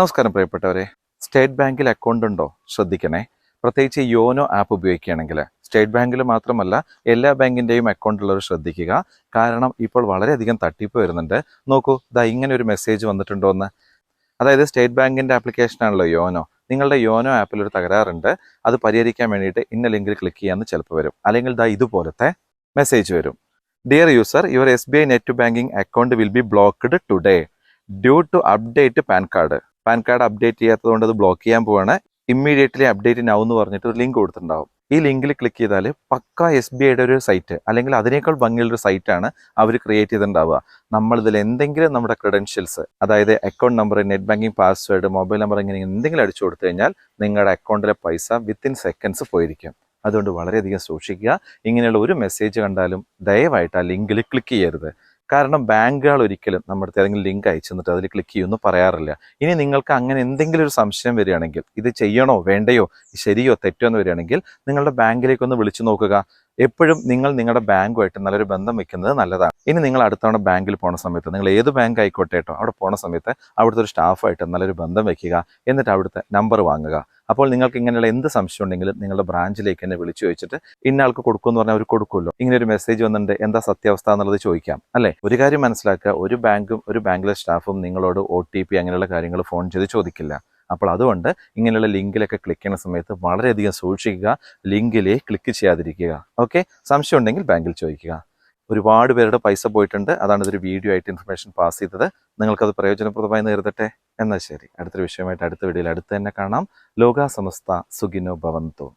നമസ്കാരം പ്രിയപ്പെട്ടവരെ. സ്റ്റേറ്റ് ബാങ്കിൽ അക്കൗണ്ട് ഉണ്ടോ? ശ്രദ്ധിക്കണേ. പ്രത്യേകിച്ച് യോനോ ആപ്പ് ഉപയോഗിക്കുകയാണെങ്കിൽ സ്റ്റേറ്റ് ബാങ്കിൽ മാത്രമല്ല എല്ലാ ബാങ്കിന്റെയും അക്കൗണ്ട് ഉള്ളവർ ശ്രദ്ധിക്കുക. കാരണം ഇപ്പോൾ വളരെയധികം തട്ടിപ്പ് വരുന്നുണ്ട്. നോക്കൂ ഇതാ ഇങ്ങനെ ഒരു മെസ്സേജ് വന്നിട്ടുണ്ടോ എന്ന് അതായത് സ്റ്റേറ്റ് ബാങ്കിന്റെ ആപ്ലിക്കേഷനാണല്ലോ യോനോ. നിങ്ങളുടെ യോനോ ആപ്പിൽ ഒരു തകരാറുണ്ട്. അത് പരിഹരിക്കാൻ വേണ്ടിയിട്ട് ഇന്ന ലിങ്കിൽ ക്ലിക്ക് ചെയ്യാമെന്ന് ചിലപ്പോൾ വരും. അല്ലെങ്കിൽ ദാ ഇതുപോലത്തെ മെസ്സേജ് വരും. Dear user your S B I net banking account will be blocked today due to update PAN card PAN card update ചെയ്യാത്തതുകൊണ്ട് അത് ബ്ലോക്ക് ചെയ്യാൻ പോവാണ്. ഇമ്മീഡിയറ്റ്ലി അപ്ഡേറ്റ് നൗ എന്ന് പറഞ്ഞിട്ട് ഒരു ലിങ്ക് കൊടുത്തിട്ടുണ്ടാവും. ഈ ലിങ്കിൽ ക്ലിക്ക് ചെയ്താൽ പക്ക എസ് ബി ഐയുടെ ഒരു സൈറ്റ് അല്ലെങ്കിൽ അതിനേക്കാൾ ഭംഗിയുള്ളൊരു സൈറ്റാണ് അവർ ക്രിയേറ്റ് ചെയ്തിട്ടുണ്ടാവുക. നമ്മളിതിൽ എന്തെങ്കിലും നമ്മുടെ ക്രെഡൻഷ്യൽസ് അതായത് account number net banking password mobile number ഇങ്ങനെ എന്തെങ്കിലും അടിച്ചു കൊടുത്തു കഴിഞ്ഞാൽ നിങ്ങളുടെ അക്കൗണ്ടിലെ പൈസ വിത്തിൻ സെക്കൻഡ്സ് പോയിരിക്കും. അതുകൊണ്ട് വളരെയധികം സൂക്ഷിക്കുക. ഇങ്ങനെയുള്ള ഒരു മെസ്സേജ് കണ്ടാലും ദയവായിട്ട് ആ ലിങ്കിൽ ക്ലിക്ക് ചെയ്യരുത്. കാരണം ബാങ്കുകൾ ഒരിക്കലും നമ്മുടെ ഏതെങ്കിലും ലിങ്ക് അയച്ചു തന്നിട്ട് അതിൽ ക്ലിക്ക് ചെയ്യുമെന്ന് പറയാറില്ല. ഇനി നിങ്ങൾക്ക് അങ്ങനെ എന്തെങ്കിലും ഒരു സംശയം വരികയാണെങ്കിൽ ഇത് ചെയ്യണോ വേണ്ടയോ? ശരിയോ തെറ്റോ എന്ന് വരികയാണെങ്കിൽ നിങ്ങളുടെ ബാങ്കിലേക്ക് ഒന്ന് വിളിച്ചു നോക്കുക. എപ്പോഴും നിങ്ങൾ നിങ്ങളുടെ ബാങ്കുമായിട്ട് നല്ലൊരു ബന്ധം വെക്കുന്നത് നല്ലതാണ്. ഇനി നിങ്ങൾ അടുത്തവണ ബാങ്കിൽ പോണ സമയത്ത് നിങ്ങൾ ഏത് ബാങ്ക് ആയിക്കോട്ടെ കേട്ടോ അവിടെ പോണ സമയത്ത് അവിടുത്തെ ഒരു സ്റ്റാഫായിട്ട് നല്ലൊരു ബന്ധം വെക്കുക എന്നിട്ട് അവിടുത്തെ നമ്പർ വാങ്ങുക. അപ്പോൾ നിങ്ങൾക്ക് ഇങ്ങനെയുള്ള എന്ത് സംശയം ഉണ്ടെങ്കിലും നിങ്ങളുടെ ബ്രാഞ്ചിലേക്ക് എന്നെ വിളിച്ചു ചോദിച്ചിട്ട് ഇന്ന ആൾക്ക് കൊടുക്കുമെന്ന് പറഞ്ഞാൽ അവർ കൊടുക്കുമല്ലോ. ഇങ്ങനെ ഒരു മെസ്സേജ് വന്നിട്ടുണ്ട് എന്താ സത്യാവസ്ഥ എന്നുള്ളത് ചോദിക്കാം അല്ലേ? ഒരു കാര്യം മനസ്സിലാക്കുക ഒരു ബാങ്കും ഒരു ബാങ്കിലെ സ്റ്റാഫും നിങ്ങളോട് ഒ അങ്ങനെയുള്ള കാര്യങ്ങൾ ഫോൺ ചെയ്ത് ചോദിക്കില്ല. അപ്പോൾ അതുകൊണ്ട് ഇങ്ങനെയുള്ള ലിങ്കിലൊക്കെ ക്ലിക്ക് ചെയ്യുന്ന സമയത്ത് വളരെയധികം സൂക്ഷിക്കുക ലിങ്കിലേ ക്ലിക്ക് ചെയ്യാതിരിക്കുക. ഓക്കെ സംശയം ഉണ്ടെങ്കിൽ ബാങ്കിൽ ചോദിക്കുക. ഒരുപാട് പേരുടെ പൈസ പോയിട്ടുണ്ട്. അതാണ് ഇതൊരു വീഡിയോ ആയിട്ട് ഇൻഫർമേഷൻ പാസ് ചെയ്തത്. നിങ്ങൾക്കത് പ്രയോജനപ്രദമായി നേരിടട്ടെ? എന്നാൽ ശരി. അടുത്തൊരു വിഷയമായിട്ട് അടുത്ത വീഡിയോയിൽ അടുത്ത് തന്നെ കാണാം. ലോകാസമസ്ത സുഖിനോ ഭവന്തു.